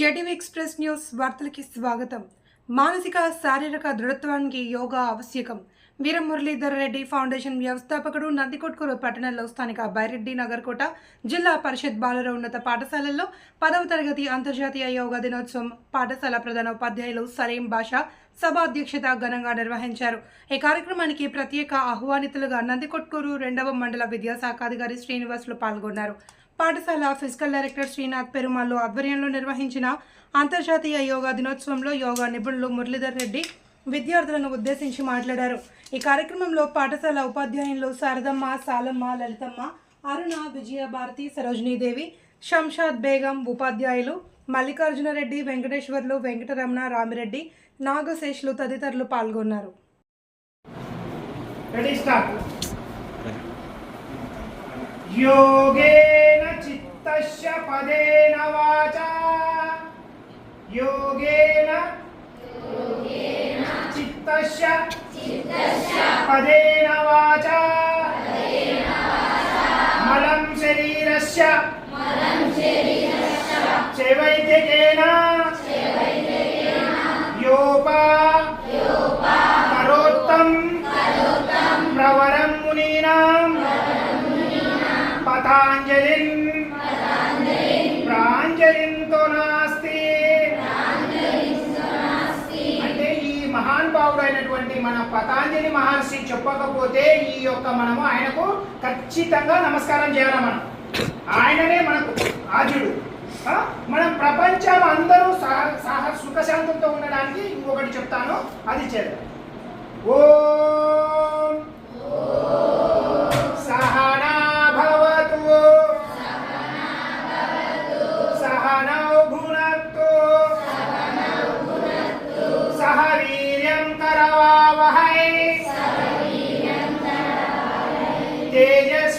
JTV express news వార్తలకి స్వాగతం. మానసిక శారీరక దృఢత్వానికి యోగా ఆవశ్యకం. వీర మురళీధర్ రెడ్డి ఫౌండేషన్ వ్యవస్థాపకుడు నందికొట్కూరు పట్టణంలో స్థానిక బైరెడ్డి నగర్కోట జిల్లా పరిషత్ బాలుర ఉన్నత పాఠశాలల్లో పదవ తరగతి అంతర్జాతీయ యోగా దినోత్సవం పాఠశాల ప్రధాన ఉపాధ్యాయులు సలీం బాషా సభ అధ్యక్షత ఘనంగా నిర్వహించారు. ఈ కార్యక్రమానికి ప్రత్యేక ఆహ్వానితులుగా నందికొట్కూరు రెండవ మండల విద్యాశాఖాధికారి శ్రీనివాసులు పాల్గొన్నారు. పాఠశాల ఫిజికల్ డైరెక్టర్ శ్రీనాథ్ పెరుమాళ్ళు ఆధ్వర్యంలో నిర్వహించిన అంతర్జాతీయ యోగా దినోత్సవంలో యోగా నిపుణులు మురళీధర్ రెడ్డి విద్యార్థులను ఉద్దేశించి మాట్లాడారు. ఈ కార్యక్రమంలో పాఠశాల ఉపాధ్యాయులు శారదమ్మ సాలమ్మ లలితమ్మ అరుణ విజయ భారతి సరోజినీదేవి శంషాద్ బేగం ఉపాధ్యాయులు మల్లికార్జునరెడ్డి వెంకటేశ్వర్లు వెంకటరమణ రామిరెడ్డి నాగశేషులు తదితరులు పాల్గొన్నారు. యోగే చిత్తస్య పదేన వాచా. మలం శరీరస్య. చైవైద్యకేన. యోపా. కరోత్తం. ప్రవరం మునీనాం. పతాంజలిం. మహానుభావుడు అయినటువంటి మన పతాంజలి మహర్షి చెప్పకపోతే ఈ యొక్క మనము ఆయనకు ఖచ్చితంగా నమస్కారం చేయాలి మనం? ఆయననే మనకు ఆజుడు మనం ప్రపంచం అందరూ సహ సహ సుఖశాంతంతో ఉండడానికి ఇంకొకటి చెప్తాను. అది చేద్దాం. ఓ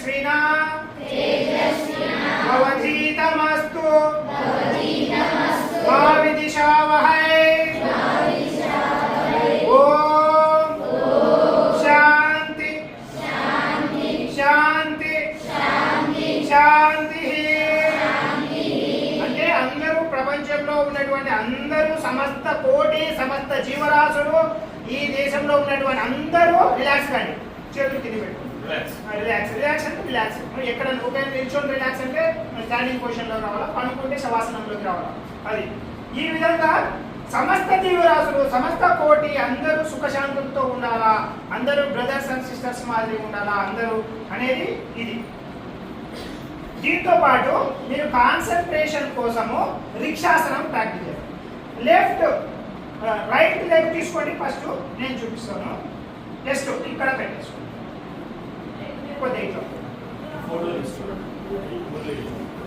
तेजस्विना भवधीतमस्तु मा विदिशावहै ॐ शान्ति శాంతి శాంతి అంటే అందరూ ప్రపంచంలో ఉన్నటువంటి అందరూ సమస్త కోటి సమస్త జీవరాశులు ఈ దేశంలో ఉన్నటువంటి అందరూ రిలాక్స్ కండి చేతులు తిని పెట్టు రిలాక్స్ రిలాక్స్ అంటే రిలాక్స్ ఎక్కడ ఒకవేళ నిల్చొని రిలాక్స్ అంటే స్టాండింగ్ పొజిషన్లో రావాలా? పనుకుంటే శవాసనంలోకి రావాలా? అది. ఈ విధంగా సమస్త జీవరాశులు సమస్త కోటి అందరూ సుఖశాంతులతో ఉండాలా? అందరూ బ్రదర్స్ అండ్ సిస్టర్స్ మాదిరి ఉండాలా? అందరూ అనేది ఇది. దీంతో పాటు మీరు కాన్సన్ట్రేషన్ కోసము రిక్షాసనం ప్రాక్టీస్ చేయాలి లెఫ్ట్ రైట్ లెగ్ తీసుకోండి. ఫస్ట్ నేను చూపిస్తాను. జస్ట్ ఇక్కడ పెట్టేసుకోండి. por dentro. Por dentro. Por dentro.